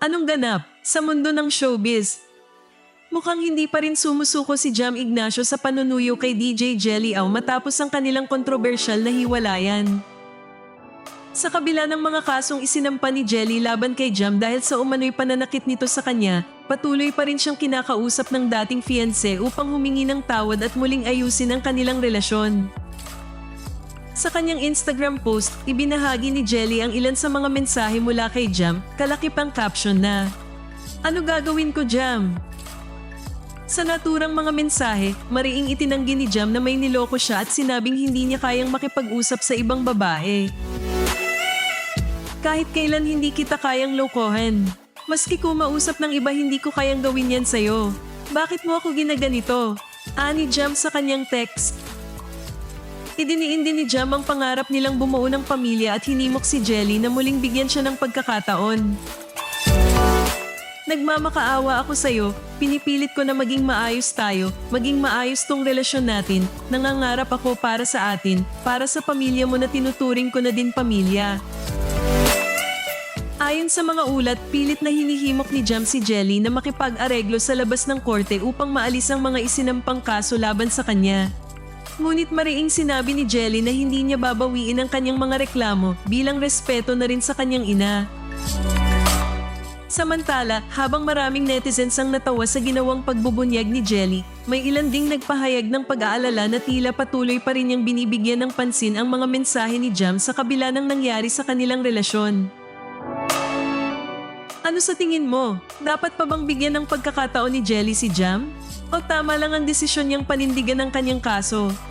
Anong ganap sa mundo ng showbiz? Mukhang hindi pa rin sumusuko si Jam Ignacio sa panunuyo kay DJ Jelly Au matapos ang kanilang kontrobersyal na hiwalayan. Sa kabila ng mga kasong isinampa ni Jelly laban kay Jam dahil sa umano'y pananakit nito sa kanya, patuloy pa rin siyang kinakausap ng dating fiancé upang humingi ng tawad at muling ayusin ang kanilang relasyon. Sa kanyang Instagram post, ibinahagi ni Jelly ang ilan sa mga mensahe mula kay Jam, kalakip ang caption na, Ano gagawin ko Jam? Sa naturang mga mensahe, mariing itinanggi ni Jam na may niloko siya at sinabing hindi niya kayang makipag-usap sa ibang babae. Kahit kailan hindi kita kayang lokohan. Maski kumausap ng iba hindi ko kayang gawin yan sa'yo. Bakit mo ako ginaganito? Ani Jam sa kanyang text. Idiniin din ni Jam ang pangarap nilang bumuo ng pamilya at hinimok si Jelly na muling bigyan siya ng pagkakataon. Nagmamakaawa ako sa'yo, pinipilit ko na maging maayos tayo, maging maayos tong relasyon natin, nangangarap ako para sa atin, para sa pamilya mo na tinuturing ko na din pamilya. Ayon sa mga ulat, pilit na hinihimok ni Jam si Jelly na makipag-areglo sa labas ng korte upang maalis ang mga isinampang kaso laban sa kanya. Ngunit mariing sinabi ni Jelly na hindi niya babawiin ang kanyang mga reklamo bilang respeto na rin sa kanyang ina. Samantala, habang maraming netizens ang natawa sa ginawang pagbubunyag ni Jelly, may ilan ding nagpahayag ng pag-aalala na tila patuloy pa rin niyang binibigyan ng pansin ang mga mensahe ni Jam sa kabila ng nangyari sa kanilang relasyon. Ano sa tingin mo? Dapat pa bang bigyan ng pagkakataon ni Jelly si Jam? O tama lang ang desisyon niyang panindigan ng kanyang kaso?